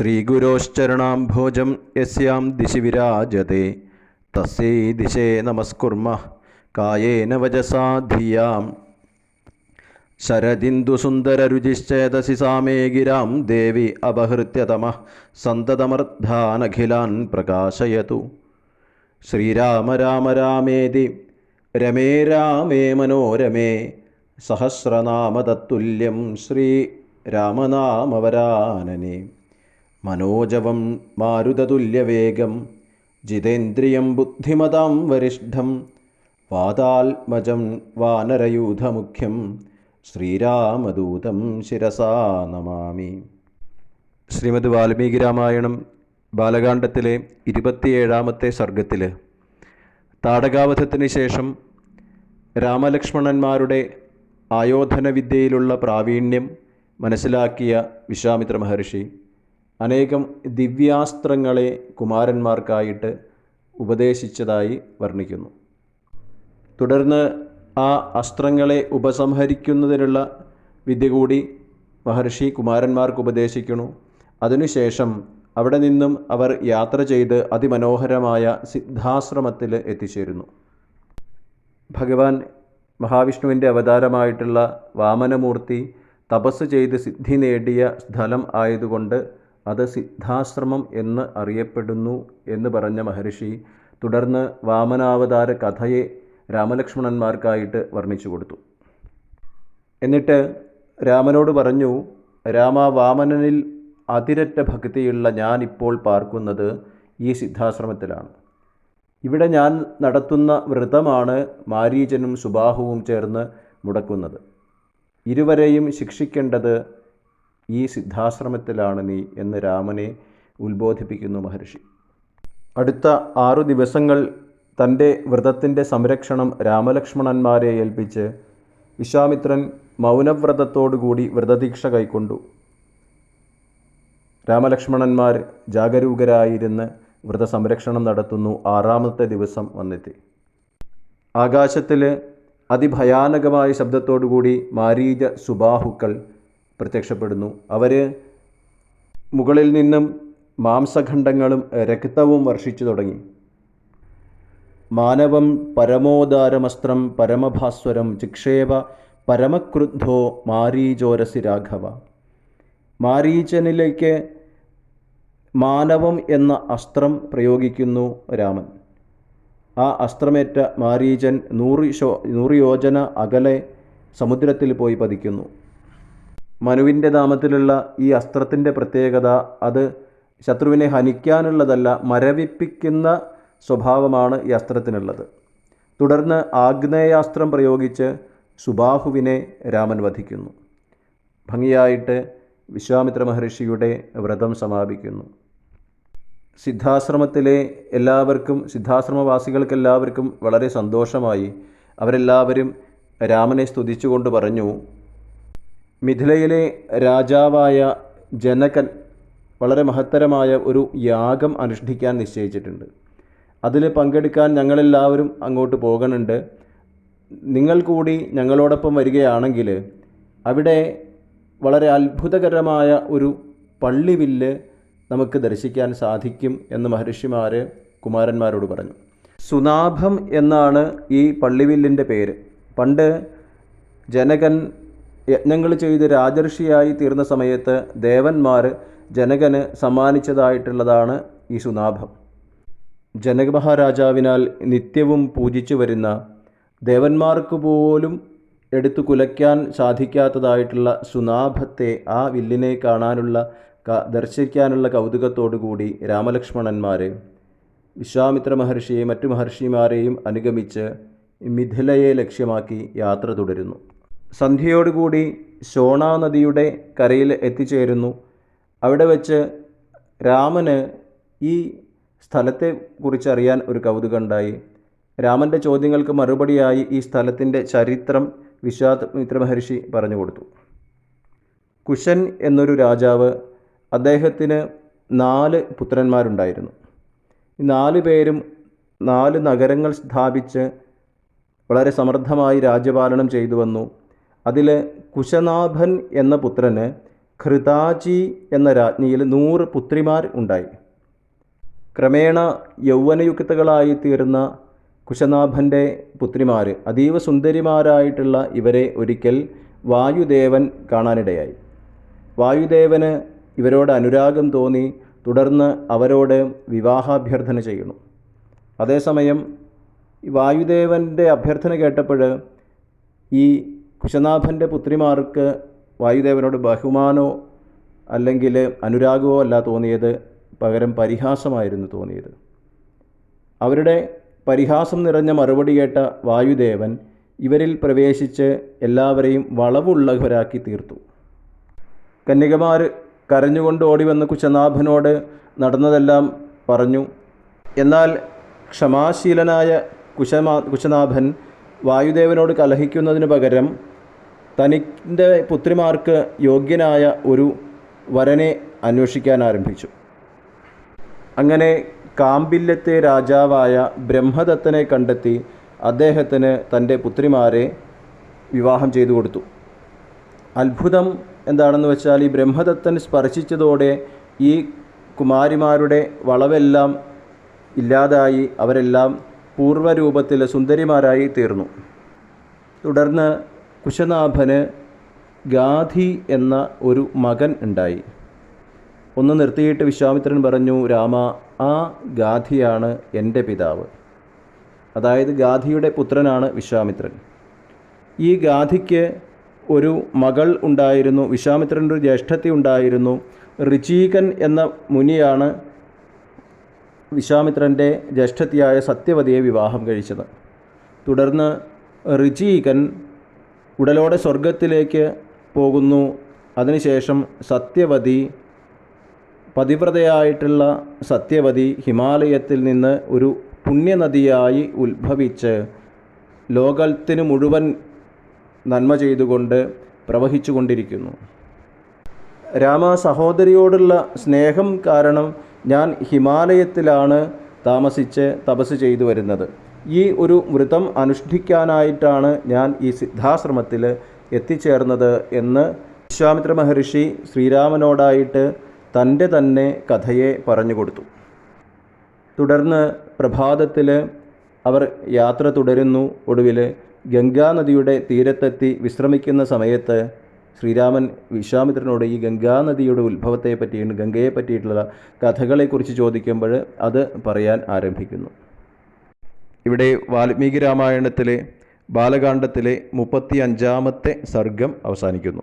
ശ്രീഗുരോശ്ചരണാംഭോജം യസ്യാം ദിശി വിരാജത്തെ തസ്യൈ ദിശേ നമസ്കുർമ കായേന വചസാ ധിയാം. ശരദിന്ദുസുന്ദരരുചിശ്ചേതസി സാമേ ഗിരാം. ദേവി അപഹൃത്യതമ സന്തതമർദ്ധാനഖിലാൻ പ്രകാശയതു. ശ്രീരാമ രാമ രാമേതി. രമേ രാമേ മനോരമേ. സഹസ്രനാമതത്തുല്യം ശ്രീ രാമനാമവരാനനെ. മനോജവം മാരുതതുല്യവേഗം ജിതേന്ദ്രിയം ബുദ്ധിമതാം വരിഷ്ഠം വാതാത്മജം വാനരയൂഥമുഖ്യം ശ്രീരാമദൂതം ശിരസാ നമാമി. ശ്രീമദ് വാൽമീകി രാമായണം ബാലകാണ്ഡത്തിലെ ഇരുപത്തിയേഴാമത്തെ സർഗത്തിൽ താടകാവധത്തിന് ശേഷം രാമലക്ഷ്മണന്മാരുടെ ആയോധനവിദ്യയിലുള്ള പ്രാവീണ്യം മനസ്സിലാക്കിയ വിശ്വാമിത്ര മഹർഷി അനേകം ദിവ്യാസ്ത്രങ്ങളെ കുമാരന്മാർക്കായിട്ട് ഉപദേശിച്ചതായി വർണിക്കുന്നു. തുടർന്ന് ആ അസ്ത്രങ്ങളെ ഉപസംഹരിക്കുന്നതിനുള്ള വിദ്യ കൂടി മഹർഷി കുമാരന്മാർക്ക് ഉപദേശിക്കുന്നു. അതിനുശേഷം അവിടെ നിന്നും അവർ യാത്ര ചെയ്ത് അതിമനോഹരമായ സിദ്ധാശ്രമത്തിൽ എത്തിച്ചേരുന്നു. ഭഗവാൻ മഹാവിഷ്ണുവിന്റെ അവതാരമായിട്ടുള്ള വാമനമൂർത്തി തപസ് ചെയ്ത് സിദ്ധി നേടിയ സ്ഥലം ആയതുകൊണ്ട് അത് സിദ്ധാശ്രമം എന്ന് അറിയപ്പെടുന്നു എന്ന് പറഞ്ഞ മഹർഷി തുടർന്ന് വാമനാവതാര കഥയെ രാമലക്ഷ്മണന്മാർക്കായിട്ട് വർണിച്ചു കൊടുത്തു. എന്നിട്ട് രാമനോട് പറഞ്ഞു രാമ വാമനനിൽ അതിരറ്റ ഭക്തിയുള്ള ഞാൻ ഇപ്പോൾ പാർക്കുന്നത് ഈ സിദ്ധാശ്രമത്തിലാണ്. ഇവിടെ ഞാൻ നടത്തുന്ന വ്രതമാണ് മാരീചനും സുബാഹുവും ചേർന്ന് മുടക്കുന്നത്. ഇരുവരെയും ശിക്ഷിക്കേണ്ടത് ഈ സിദ്ധാശ്രമത്തിലാണ് നീ എന്ന് രാമനെ ഉത്ബോധിപ്പിക്കുന്നു മഹർഷി. അടുത്ത ആറു ദിവസങ്ങൾ തന്റെ വ്രതത്തിന്റെ സംരക്ഷണം രാമലക്ഷ്മണന്മാരെ ഏൽപ്പിച്ച് വിശ്വാമിത്രൻ മൗനവ്രതത്തോടുകൂടി വ്രതദീക്ഷ കൈക്കൊണ്ടു. രാമലക്ഷ്മണന്മാർ ജാഗരൂകരായിരുന്ന് വ്രതസംരക്ഷണം നടത്തുന്നു ആറാമത്തെ ദിവസം വന്നെത്തി. ആകാശത്തിൽ അതിഭയാനകമായ ശബ്ദത്തോടുകൂടി മാരീജ സുബാഹുക്കൾ പ്രത്യക്ഷപ്പെടുന്നു. അവർ മുകളിൽ നിന്നും മാംസഖണ്ഡങ്ങളും രക്തവും വർഷിച്ചു തുടങ്ങി. മാനവം പരമോദാരമസ്ത്രം പരമഭാസ്വരം ചിക്ഷേപ പരമക്രുദ്ധോ മാരീചോരസി രാഘവ. മാരീചനിലേക്ക് മാനവം എന്ന അസ്ത്രം പ്രയോഗിക്കുന്നു രാമൻ. ആ അസ്ത്രമേറ്റ മാരീചൻ നൂറ് ശോ നൂറ് യോജന അകലെ സമുദ്രത്തിൽ പോയി പതിക്കുന്നു. മനുവിന്റെ നാമത്തിലുള്ള ഈ അസ്ത്രത്തിന്റെ പ്രത്യേകത അത് ശത്രുവിനെ ഹനിക്കാനുള്ളതല്ല മരവിപ്പിക്കുന്ന സ്വഭാവമാണ് ഈ അസ്ത്രത്തിനുള്ളത്. തുടർന്ന് ആഗ്നേയാസ്ത്രം പ്രയോഗിച്ച് സുബാഹുവിനെ രാമൻ വധിക്കുന്നു. ഭംഗിയായിട്ട് വിശ്വാമിത്ര മഹർഷിയുടെ വ്രതം സമാപിക്കുന്നു. സിദ്ധാശ്രമത്തിലെ എല്ലാവർക്കും സിദ്ധാശ്രമവാസികൾക്കെല്ലാവർക്കും വളരെ സന്തോഷമായി. അവരെല്ലാവരും രാമനെ സ്തുതിച്ചുകൊണ്ട് പറഞ്ഞു മിഥിലയിലെ രാജാവായ ജനകൻ വളരെ മഹത്തരമായ ഒരു യാഗം അനുഷ്ഠിക്കാൻ നിശ്ചയിച്ചിട്ടുണ്ട്. അതിൽ പങ്കെടുക്കാൻ ഞങ്ങളെല്ലാവരും അങ്ങോട്ട് പോകണുണ്ട്. നിങ്ങൾ കൂടി ഞങ്ങളോടൊപ്പം വരികയാണെങ്കിൽ അവിടെ വളരെ അത്ഭുതകരമായ ഒരു പള്ളിവില്ല് നമുക്ക് ദർശിക്കാൻ സാധിക്കും എന്ന് മഹർഷിമാർ കുമാരന്മാരോട് പറഞ്ഞു. സുനാഭം എന്നാണ് ഈ പള്ളിവില്ലിന്റെ പേര്. പണ്ട് ജനകൻ യജ്ഞങ്ങൾ ചെയ്ത് രാജർഷിയായി തീർന്ന സമയത്ത് ദേവന്മാർ ജനകന് സമ്മാനിച്ചതായിട്ടുള്ളതാണ് ഈ സുനാഭം. ജനക മഹാരാജാവിനാൽ നിത്യവും പൂജിച്ചു വരുന്ന ദേവന്മാർക്ക് പോലും എടുത്തു കുലയ്ക്കാൻ സാധിക്കാത്തതായിട്ടുള്ള സുനാഭത്തെ ആ വില്ലിനെ കാണാനുള്ള ദർശിക്കാനുള്ള കൗതുകത്തോടുകൂടി രാമലക്ഷ്മണന്മാർ വിശ്വാമിത്ര മഹർഷിയെ മറ്റു മഹർഷിമാരെയും അനുഗമിച്ച് മിഥിലയെ ലക്ഷ്യമാക്കി യാത്ര തുടരുന്നു. സന്ധ്യയോടുകൂടി ഷോണ നദിയുടെ കരയിൽ എത്തിച്ചേരുന്നു. അവിടെ വെച്ച് രാമന് ഈ സ്ഥലത്തെ കുറിച്ചറിയാൻ ഒരു കൗതുകമുണ്ടായി രാമന്റെ ചോദ്യങ്ങൾക്ക് മറുപടിയായി ഈ സ്ഥലത്തിന്റെ ചരിത്രം വിശ്വാമിത്ര മഹർഷി പറഞ്ഞു കൊടുത്തു. കുശൻ എന്നൊരു രാജാവ് അദ്ദേഹത്തിന് നാല് പുത്രന്മാരുണ്ടായിരുന്നു. ഈ നാല് പേരും നാല് നഗരങ്ങൾ സ്ഥാപിച്ച് വളരെ സമർത്ഥമായി രാജ്യപാലനം ചെയ്തു വന്നു. അതിൽ കുശനാഭൻ എന്ന പുത്രന് ഖൃതാജി എന്ന രാജ്ഞിയിൽ നൂറ് പുത്രിമാർ ഉണ്ടായി. ക്രമേണ യൗവനയുക്തകളായി തീർന്ന കുശനാഭന്റെ പുത്രിമാർ അതീവ സുന്ദരിമാരായിട്ടുള്ള ഇവരെ ഒരിക്കൽ വായുദേവൻ കാണാനിടയായി. വായുദേവന് ഇവരോട് അനുരാഗം തോന്നി തുടർന്ന് അവരോട് വിവാഹാഭ്യർത്ഥന ചെയ്യുന്നു. അതേസമയം വായുദേവന്റെ അഭ്യർത്ഥന കേട്ടപ്പോൾ ഈ കുശനാഭന്റെ പുത്രിമാർക്ക് വായുദേവനോട് ബഹുമാനോ അല്ലെങ്കിൽ അനുരാഗമോ അല്ല തോന്നിയത് പകരം പരിഹാസമായിരുന്നു തോന്നിയത്. അവരുടെ പരിഹാസം നിറഞ്ഞ മറുപടി കേട്ട വായുദേവൻ ഇവരിൽ പ്രവേശിച്ച് എല്ലാവരെയും വളവുള്ളവരാക്കി തീർത്തു. കന്യകമാർ കരഞ്ഞുകൊണ്ട് ഓടി വന്ന് കുശനാഭനോട് നടന്നതെല്ലാം പറഞ്ഞു. എന്നാൽ ക്ഷമാശീലനായ കുശമാ കുശനാഭൻ വായുദേവനോട് കലഹിക്കുന്നതിന് പകരം തനിന്റെ പുത്രിമാർക്ക് യോഗ്യനായ ഒരു വരനെ അന്വേഷിക്കാൻ ആരംഭിച്ചു. അങ്ങനെ കാമ്പില്യത്തെ രാജാവായ ബ്രഹ്മദത്തനെ കണ്ടെത്തി അദ്ദേഹത്തിന് തന്റെ പുത്രിമാരെ വിവാഹം ചെയ്തു കൊടുത്തു. അത്ഭുതം എന്താണെന്ന് വെച്ചാൽ ഈ ബ്രഹ്മദത്തൻ സ്പർശിച്ചതോടെ ഈ കുമാരിമാരുടെ വളവെല്ലാം ഇല്ലാതായി അവരെല്ലാം പൂർവരൂപത്തിൽ സുന്ദരിമാരായി തീർന്നു. തുടർന്ന് കുശനാഭന് ഗാധി എന്ന ഒരു മകൻ ഉണ്ടായി. ഒന്ന് നിർത്തിയിട്ട് വിശ്വാമിത്രൻ പറഞ്ഞു രാമ ആ ഗാധിയാണ് എന്റെ പിതാവ്. അതായത് ഗാധിയുടെ പുത്രനാണ് വിശ്വാമിത്രൻ. ഈ ഗാധിക്ക് ഒരു മകൾ ഉണ്ടായിരുന്നു വിശ്വാമിത്രന്റെ ഒരു ജ്യേഷ്ഠത്തി ഉണ്ടായിരുന്നു. ഋചീകൻ എന്ന മുനിയാണ് വിശ്വാമിത്രന്റെ ജ്യേഷ്ഠത്തിയായ സത്യവതിയെ വിവാഹം കഴിച്ചത്. തുടർന്ന് ഋചീകൻ ഉടലോടെ സ്വർഗത്തിലേക്ക് പോകുന്നു. അതിനുശേഷം സത്യവതി പതിവ്രതയായിട്ടുള്ള സത്യവതി ഹിമാലയത്തിൽ നിന്ന് ഒരു പുണ്യനദിയായി ഉത്ഭവിച്ച് ലോകത്തിന് മുഴുവൻ നന്മ ചെയ്തുകൊണ്ട് പ്രവഹിച്ചു കൊണ്ടിരിക്കുന്നു രാമ സഹോദരിയോടുള്ള സ്നേഹം കാരണം ഞാൻ ഹിമാലയത്തിലാണ് താമസിച്ച് തപസ് ചെയ്തു വരുന്നത്. ഈ ഒരു വ്രതം അനുഷ്ഠിക്കാനായിട്ടാണ് ഞാൻ ഈ സിദ്ധാശ്രമത്തിൽ എത്തിച്ചേർന്നത് എന്ന് വിശ്വാമിത്ര മഹർഷി ശ്രീരാമനോടായിട്ട് തന്റെ തന്നെ കഥയെ പറഞ്ഞു കൊടുത്തു. തുടർന്ന് പ്രഭാതത്തിൽ അവർ യാത്ര തുടരുന്നു. ഒടുവിൽ ഗംഗാനദിയുടെ തീരത്തെത്തി വിശ്രമിക്കുന്ന സമയത്ത് ശ്രീരാമൻ വിശ്വാമിത്രനോട് ഈ ഗംഗാനദിയുടെ ഉത്ഭവത്തെ പറ്റിയും ഗംഗയെ പറ്റിയിട്ടുള്ള കഥകളെക്കുറിച്ച് ചോദിക്കുമ്പോൾ അത് പറയാൻ ആരംഭിക്കുന്നു. ഇവിടെ വാൽമീകി രാമായണത്തിലെ ബാലകാണ്ഡത്തിലെ മുപ്പത്തി അഞ്ചാമത്തെ സർഗം അവസാനിക്കുന്നു.